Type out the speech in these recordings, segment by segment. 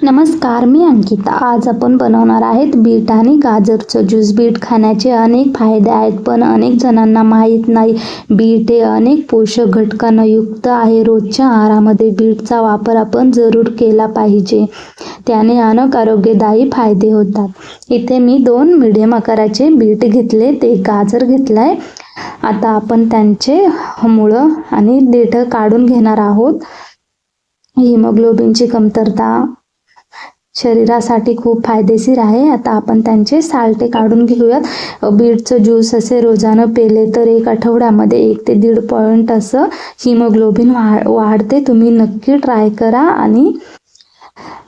नमस्कार मी अंकिता. आज आपण बनवणार आहेत बीट आणि गाजरचं ज्यूस. बीट खाण्याचे अनेक फायदे आहेत पण अनेक जणांना माहीत नाही. बीट हे अनेक पोषक घटकांना युक्त आहे. रोजच्या आहारामध्ये बीटचा वापर आपण जरूर केला पाहिजे. त्याने अनेक आरोग्यदायी फायदे होतात. इथे मी दोन मिडियम आकाराचे बीट घेतले. ते गाजर घेतलाय. आता आपण त्यांचे मुळं आणि देठं काढून घेणार आहोत. हिमोग्लोबिनची कमतरता शरीरासाठी खूप फायदेशीर आहे. आता आपण त्यांचे सालटे काढून घेऊयात. बीटचं ज्यूस असे रोजानं पेले तर एक आठवड्यामध्ये एक ते दीड पॉईंट असं हिमोग्लोबिन वा वाढते. तुम्ही नक्की ट्राय करा आणि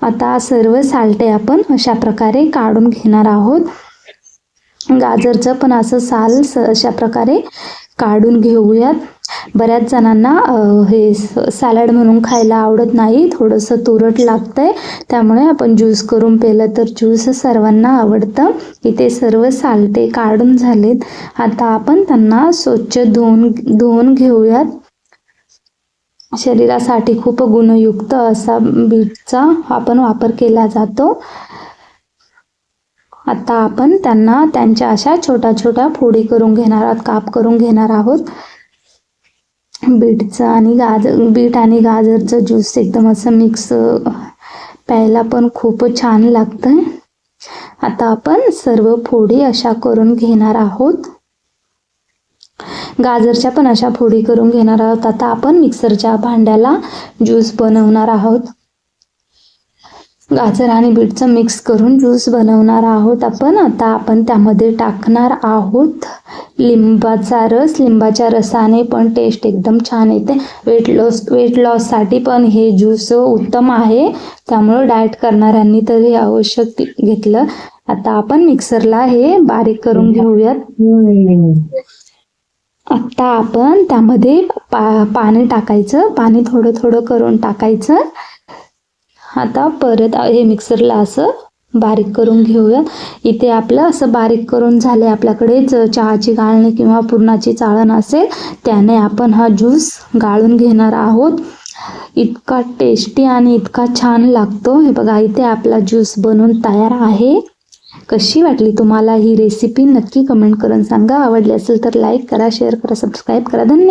आता सर्व सालटे आपण अशा प्रकारे काढून घेणार आहोत. गाजरचं पण असं साल स अशा प्रकारे काढून घेऊयात. बऱ्याच जणांना हे सॅलड म्हणून खायला आवडत नाही. थोडंसं तुरट लागतंय. त्यामुळे आपण ज्यूस करून पेलं तर ज्यूस सर्वांना आवडतं. इथे सर्व सालटे काढून झालेत. आता आपण त्यांना स्वच्छ धुवून धुवून घेऊयात. शरीरासाठी खूप गुणयुक्त असा बीटचा आपण वापर केला जातो. आता आपण त्यांना त्यांच्या अशा छोट्या छोट्या फोडी करून घेणार आहोत काप करून घेणार आहोत. बीटचं आणि गाजर बीट आणि गाजरचं ज्यूस एकदम असं मिक्स प्यायला पण खूप छान लागतं आता आपण सर्व फोडी अशा करून घेणार आहोत. गाजरच्या पण अशा फोडी करून घेणार आहोत. आता आपण मिक्सरच्या भांड्याला ज्यूस बनवणार आहोत. गाजर आणि बीटचं मिक्स करून ज्यूस बनवणार आहोत आपण. आता आपण त्यामध्ये टाकणार आहोत लिंबाचा रस. लिंबाच्या रसाने पण टेस्ट एकदम छान येते. वेट लॉस वेट लॉससाठी पण हे ज्यूस उत्तम आहे. त्यामुळं डाएट करणाऱ्यांनी तर हे आवश्यक घेतलं. आता आपण मिक्सरला हे बारीक करून घेऊयात. आता आपण त्यामध्ये पा पाणी टाकायचं. पाणी थोडं थोडं करून टाकायचं. आता परत हे मिक्सरला असं बारीक करून घेऊया इथे आपलं असं बारीक करून झाले आपल्याकडेच चहाची गाळणी किंवा पुरणाची चाळण असेल त्याने आपण हा ज्यूस गाळून घेणार आहोत. इतका टेस्टी आणि इतका छान लागतो. हे बघा इथे आपला ज्यूस बनवून तयार आहे. कशी वाटली तुम्हाला ही रेसिपी नक्की कमेंट करून सांगा. आवडली असेल तर लाईक करा शेअर करा सबस्क्राईब करा. धन्यवाद.